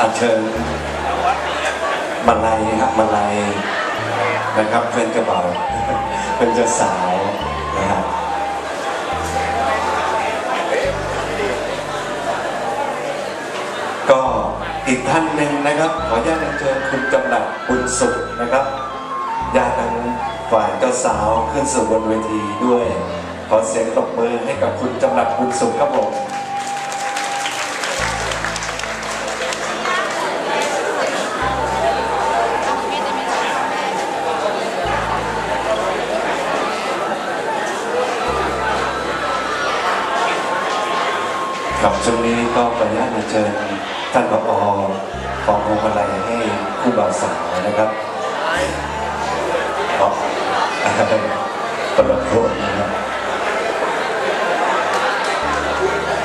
อัญเชิญมาลัยครับมาลัยนะครับเป็นกระเป๋าเป็นเจ้าสาวนะครับก็อีกท่านหนึ่งนะครับ ขออนุญาตเชิญคุณจำหลัดบุญสุขนะครับญาติทางฝ่ายเจ้าสาวขึ้นสู่บนเวทีด้วย ขอเสียงตบมือให้กับคุณจำหลัดบุญสุขครับผม ครับช่วงนี้ก็ขออนุญาตเชิญท่านผอของวงมาลัยให้คู่บ่าวสาวนะครับครับประหลัดโทษนะครับ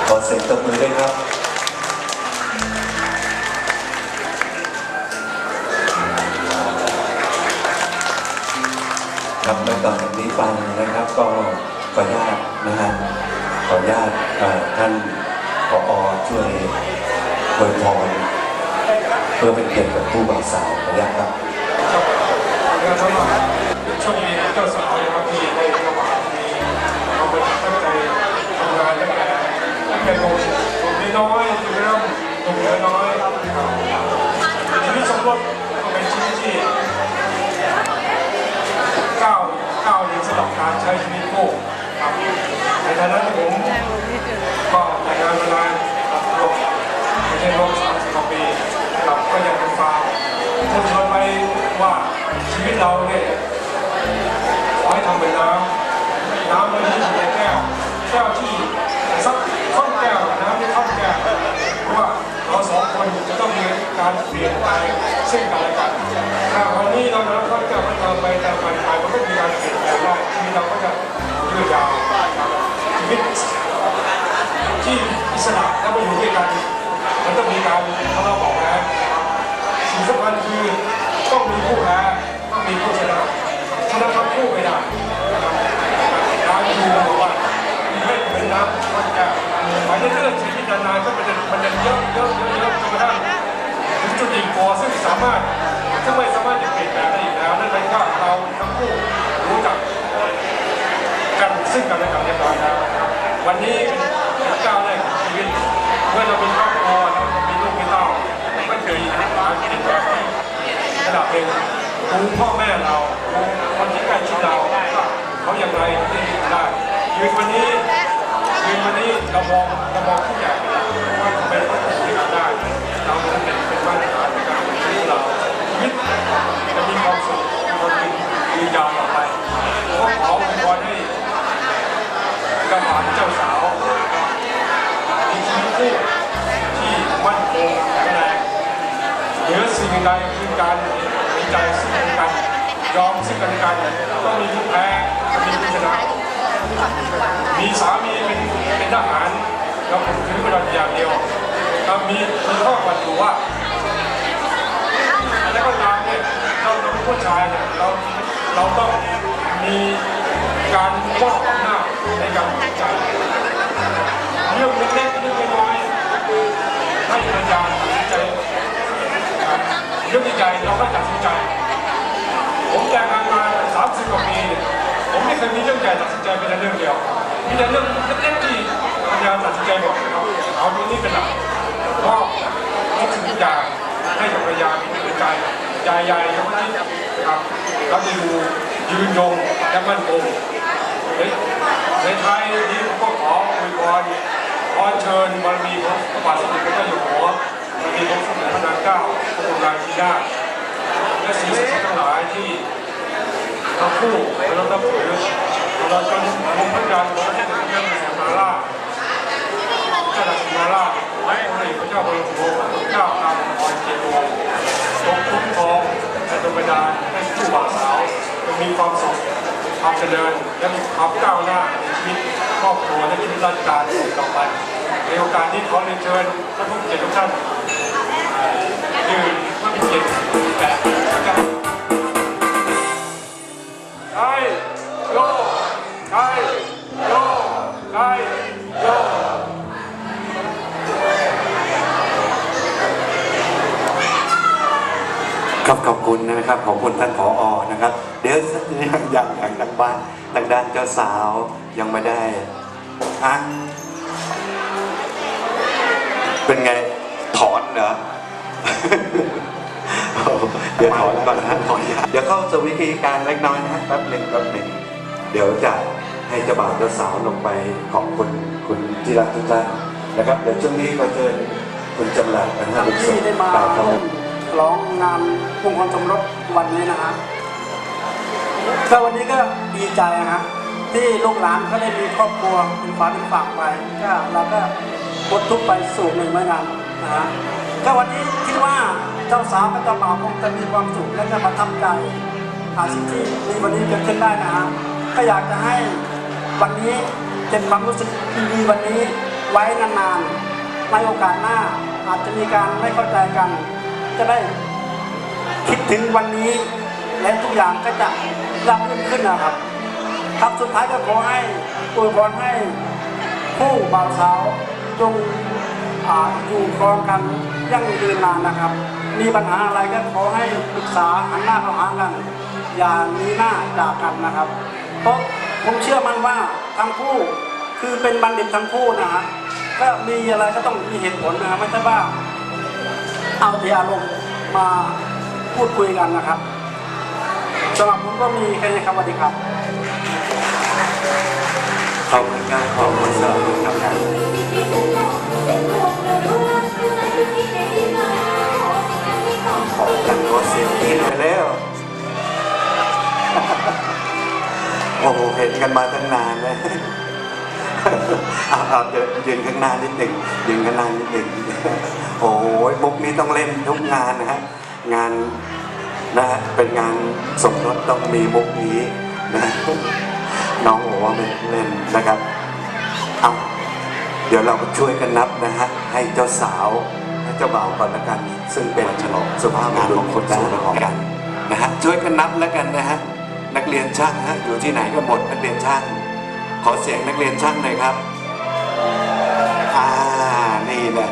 ขอเสียงตบมือด้วยครับครับและต่อจากนี้ไปนะครับ ก็ขออนุญาตนะฮะขออนุญาตท่าน ช่วยอวยพรเพื่อเป็นเกียรติกับผู้บ่าวสาวนุญาตครับช่วงนี้เจ้าสาวนะครับที่ได้เข้ามามีความตั้งใจทำงานตั้งแต่ตั้งแต่หนุ่มหนุ่มน้อยจนเริ่มหนุ่มน้อยนะครับชีวิตสมรสก็เป็นชีวิตที่ก้าวก้าวเรียนสำหรับการใช้ชีวิตคู่ครับในฐานะที่ผมก็แต่งงานมานานครับรวมไม่ใช่รวมสามสิบกว่าปีครับก็ยังเป็นฟาร์มเชิญชวนไปว่าชีวิต เราเนี่ยขอให้ทำเป็นน้ำน้ำมันที่อยู่ในแก้วแก้วที่สักข้อนแก้วน้ำที่ข้อนแก้วเพราะว่าเราสองคนจะต้องมีการเปลี่ยนไปซึ่งกันและกันถ้าวันนี้เราน้ำข้อนแก้วมันเติมไปเติมไปไปมันก็มีการเปลี่ยนแปลงได้ชีวิตเราก็จะยืดยาวชีวิตที่อิสระแล้วมาอยู่ด้วยกันมันต้องมีการทะเลาะเบาะแว้งสิ่งสำคัญคือต้องมีผู้แพ้ มีผู้ชนะชนะทั้งคู่ไม่ได้นะครับการอยู่บอกว่าไม่เป็นน้ำมันจะไปเรื่อยๆชีวิตนานๆก็มันจะมันจะเยอะเยอะเยอะเยอะจนกระทั่งถึงจุดดิ่งพอซึ่งสามารถซึ่งไม่สามารถจะเปลี่ยนแปลงได้อีกแล้วนั่นเป็นว่าเราทั้งคู่รู้จักกันซึ่งกันและกันเรียบร้อยแล้วนะครับวันนี้เป็น ดูพ่อแม่เราคนที่ใกล้ชิดเราเขาอย่างไรที่ได้ยืนวันนี้ยืนวันนี้เรามองเรามองผู้ใหญ่ว่าทำไมเขาถึงทำได้เราเป็นเป็นมาตรฐานในการเป็นชีวิตเราชีวิตจะมีความสุขมีความยืนยาวต่อไปก็ขออวยพรให้กระห ยอมซึ่งกันและกันต้องมีผู้แพ้มีผู้ชนะมีสามีเป็นเป็นทหารเราถือเป็นอย่างเดียวเรามีมีข้อควรอยู่ว่าอะไรก็ตามเนี่ยเราเป็นผู้ชายเนี่ยเราเราต้องมีการมอบอำนาจในการตัดใจเรื่องเล็กๆเรื่องน้อยให้ภรรยาตัดใจเรื่องใหญ่เราก็จผมแต่งงานมา 30 กว่าปีเนี่ย มีเรื่องใหญ่ตัดสินใจเป็นเรื่องเดียวมีแต่เรื่องเล็กๆที่ภรรยามตัดสินใจหมดเอาเอาตรงนี้เป็นหลักมอบทุกสิ่งทุกอย่างให้กับภรรยามีหัวใจใหญ่ๆยกนี้ครับเราจะอยู่ยืนยงไปจะมั่นคงในไทยนี้ก็ขออวยพรขอเชิญบารมีของพระบาทสมเด็จพระเจ้าอยู่หัวบารมีของสมเด็จพระนางเจ้าพระบรมราชินีนาถและสิ่งศักดิ์สิทธิ์ทั้งหลายที่ ทั้งคู่เรานับถือเราจนองค์พระยาของพระเจ้าพระเจ้าสิมาราเจ้าดาสิมาราชและพระเอกพระเจ้าบรมโกศพระเจ้าตามพรเกียรติวงศ์ทรงคุ้มครองและดลบันดาลให้ผู้บ่าวสาวจงมีความสุขความเจริญและมีความก้าวหน้าในชีวิตครอบครัวและชีวิตราชการต่อไปในโอกาสนี้ขอเรียนเชิญท่านผู้เกียรติทุกท่านยืนไม่มีเกียรติแปะนะครับ ใช่โยใช่โยใช่โยครับขอบคุณนะครับขอบคุณท่านผออนะครับ เดี๋ยวยังยังยังทางบ้านทางด้านเจ้าสาวยังไม่ได้ฮะเป็นไงถอนเหรอ เดี๋ยวถอนก่อนนะขอนเดี๋ยวเข้าสู่วิธีการเล็กน้อยนะแป๊บหนึ่งแป๊บหนึ่งเดี๋ยวจะให้เจ้าบ่าวเจ้าสาวลงไปขอบคุณคุณที่รักทุกท่านนะครับเดี๋ยวช่วงนี้ก็เชิญคุณจำรัดนะฮะที่ได้มาล่าวคำร้องงานมงคลสมรสวันนี้นะฮะก็วันนี้ก็ดีใจนะฮะที่ลูกหลานก็ได้มีครอบครัวเป็นฝาเป็นฝากไปก็เราก็ปลดทุกไปสู่หนึ่งเมือนกันนะฮะก็วันนี้ เจ้าสาวกับเจ้าบ่าวคงจะมีความสุขและก็ประทับใจอาสิ่งที่มีวันนี้เกิดขึ้นได้นะฮะก็อยากจะให้วันนี้เก็บความรู้สึกดีวันนี้ไว้นานๆในโอกาสหน้าอาจจะมีการไม่เข้าใจกัน จะได้คิดถึงวันนี้ และทุกอย่างก็จะรับรื่นขึ้นนะครับ ครับสุดท้ายก็ขอให้อวยพรให้ผู้บ่าวสาวจงออยู่ครองกันยั่งยืนนานนะครับ มีปัญหาอะไรก็ขอให้ปรึกษาหันหน้าเข้าหากัน อย่ามีหน้าจากันนะครับ เพราะผมเชื่อมันว่าทั้งคู่คือเป็นบัณฑิตทั้งคู่นะฮะก็มีอะไรก็ต้องมีเหตุผลนะไม่ใช่ว่าเอาแต่อารมณ์มาพูดคุยกันนะครับสำหรับผมก็มีแค่นี้ครับสวัสดีครับขอบคุณครับขอบคุณสำหรับคำถาม กันขอเสียงกินไปแล้ว โอ้โห เห็นกันมาตั้งนานเลยเอาเอาเดี๋ยวยืนข้างหน้านิดหนึ่งยืนข้างหน้านิดหนึ่งโอ้โหมุกนี้ต้องเล่นทุกงานนะฮะ งานนะฮะเป็นงานสมรสต้องมีมุกนี้นะน้องบอกว่าไม่เล่นนะครับเอาเดี๋ยวเราช่วยกันนับนะฮะ ให้เจ้าสาว เจ้าบ่าวก่อนละกัน ซึ่งเป็นฉลองสุภาพงานของคนสู่ของกันนะฮะช่วยกันนับแล้วกันนะฮะนักเรียนช่างฮะอยู่ที่ไหนก็หมดนักเรียนช่าง ขอเสียงนักเรียนช่างหน่อยครับอ่านี่แหละ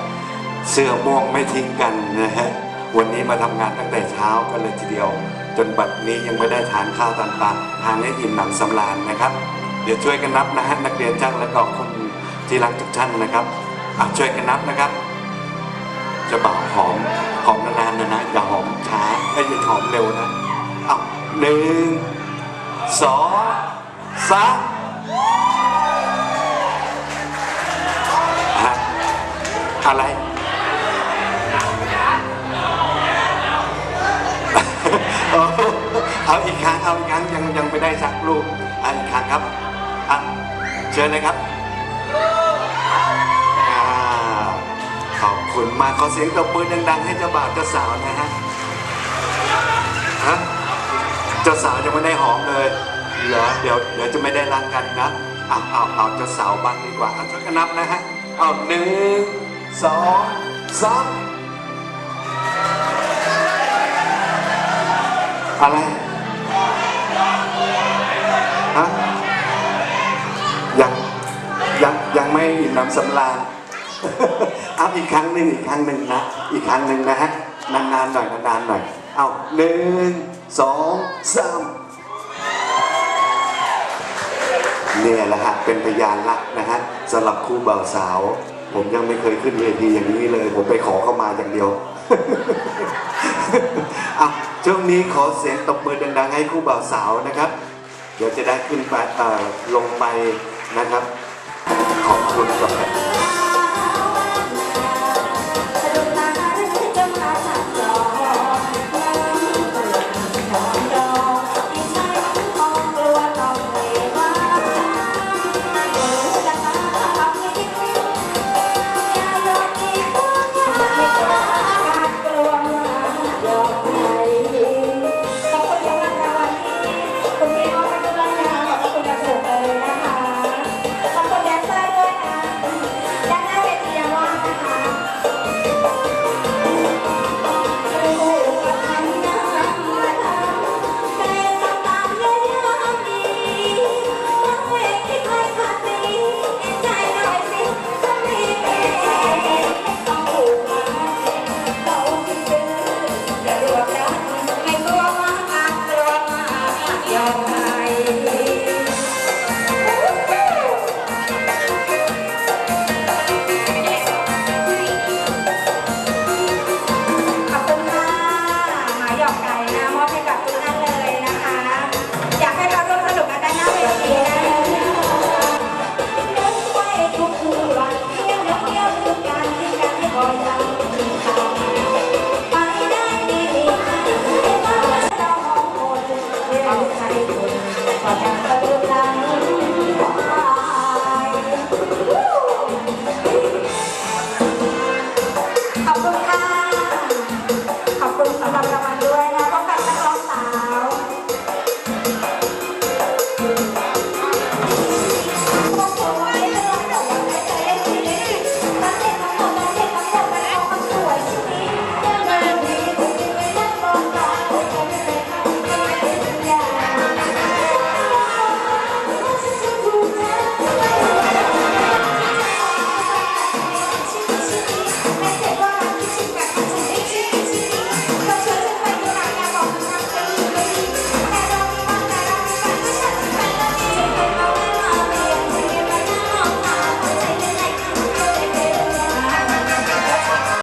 เสื้อม่วงไม่ทิ้งกันนะฮะวันนี้มาทำงานตั้งแต่เช้ากันเลยทีเดียว จนบัดนี้ยังไม่ได้ทานข้าวตามปาทานให้อิ่มหนำสำราญนะครับ เดี๋ยวช่วยกันนับนะฮะนักเรียนช่างและก็คนที่รักทุกท่านนะครับอะช่วยกันนับนะครับ จะบอกหอมหอมนานๆนะนะอย่าหอมช้าไม่อย่าหอมเร็วนะเอาหนึ่งสองสามฮะอะไรเอาอีกครั้งเอาอีกครั้งยังยังไม่ได้สักรูปอีกครั้งครับอะเชิญเลยครับ คุณมากขอเสียงตบมือดังๆ ให้เจ้าบ่าวเจ้าสาวนะฮะฮะเจ้าสาวยังไม่ได้หอมเลยเหรอเดี๋ยวเดี๋ยวจะไม่ได้รักกันนะเอาเอาเอาเจ้าสาวบ้างดีกว่าเอาช่วยกันนับนะฮะเอาหนึ่งสองสามอะไรฮะยังยังยังไม่นำสำราญ เอาอีกครั้งหนึ่งอีกครั้งหนึ่งนะ อีกครั้งหนึ่งนะฮะ นานๆหน่อยนานๆหน่อย เอาหนึ่งสองสามเนี่ยแหละฮะ เป็นพยานรักนะฮะสำหรับคู่บ่าวสาว ผมยังไม่เคยขึ้นเวทีอย่างนี้เลย ผมไปขอเข้ามาอย่างเดียวอะช่วงนี้ขอเสียงตบมือดังๆให้คู่บ่าวสาวนะครับ เดี๋ยวจะได้ขึ้นไปเอ่อลงไปนะครับ ขอบคุณกับ